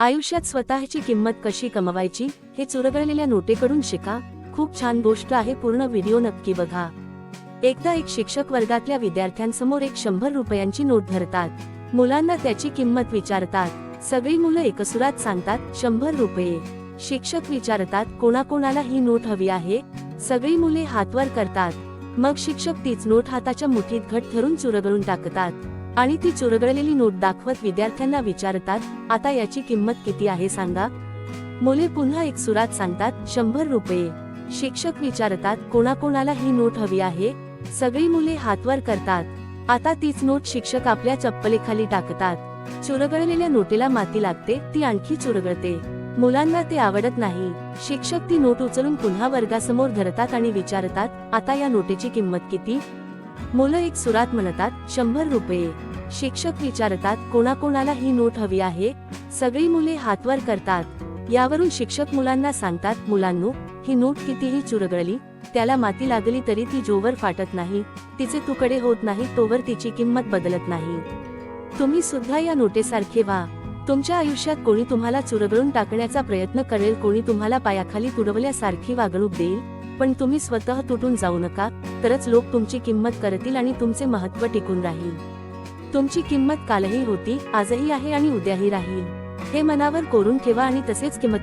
आयुष्यात स्वतःची किंमत कशी कमवायची हे चुरगळलेल्या नोटेकडून शिका. खूप छान गोष्ट आहे पूर्ण व्हिडिओ नक्की बघा. एकदा एक शिक्षक वर्गातल्या विद्यार्थ्यांसमोर एक शंभर रुपयांची नोट धरतात. मुलांना त्याची किंमत विचारतात. सगळी मुलं एकसुरात सांगतात शंभर रुपये. शिक्षक विचारतात कोणाकोणाला ही नोट हवी आहे? सगळी मुले हातवर करतात. मग शिक्षक तीच नोट हाताच्या मुठीत घट धरून चुरगळून टाकतात. आणि ती चुरगळलेली नोट दाखवत विद्यार्थ्यांना विचारतात आता याची किंमत किती आहे सांगा? मुले पुन्हा एक सुरात सांगतात शंभर रुपये. शिक्षक विचारतात कोणाकोणाला ही नोट हवी आहे? सगळी मुले हातवर करतात. आता तीच नोट शिक्षक आपल्या चप्पलेखाली टाकतात. चुरगळलेल्या नोटेला माती लागते ती आणखी चुरगळते. मुलांना ते आवडत नाही. शिक्षक ती नोट उचलून पुन्हा वर्गासमोर धरतात आणि विचारतात आता या नोटेची किंमत किती? मुलं एक सुरात म्हणतात शंभर रुपये. शिक्षक विचारतात कोणाकोणाला ही नोट हवी आहे? सगळी मुले हातवर करतात. यावरून शिक्षक मुलांना सांगतात मुलांनो ही नोट कितीही चुरगळली त्याला माती लागली तरी ती जोवर फाटत नाही तिचे तुकडे होत नाही तोवर तिची किंमत बदलत नाही. तुम्ही सुद्धा या नोटेसारखे व्हा. तुमच्या आयुष्यात कोणी तुम्हाला चुरगळून टाकण्याचा प्रयत्न करेल कोणी तुम्हाला पायाखाली तुडवल्यासारखी वागणूक देईल पण तुम्ही स्वतः तुटून जाऊ नका तरच लोक तुमची किंमत करतील आणि तुमचे महत्त्व टिकून राहील. तुमची किंमत कालही होती आजही आहे आणि उद्याही राहील. हे मनावर कोरून ठेवा आणि तसेच किंमत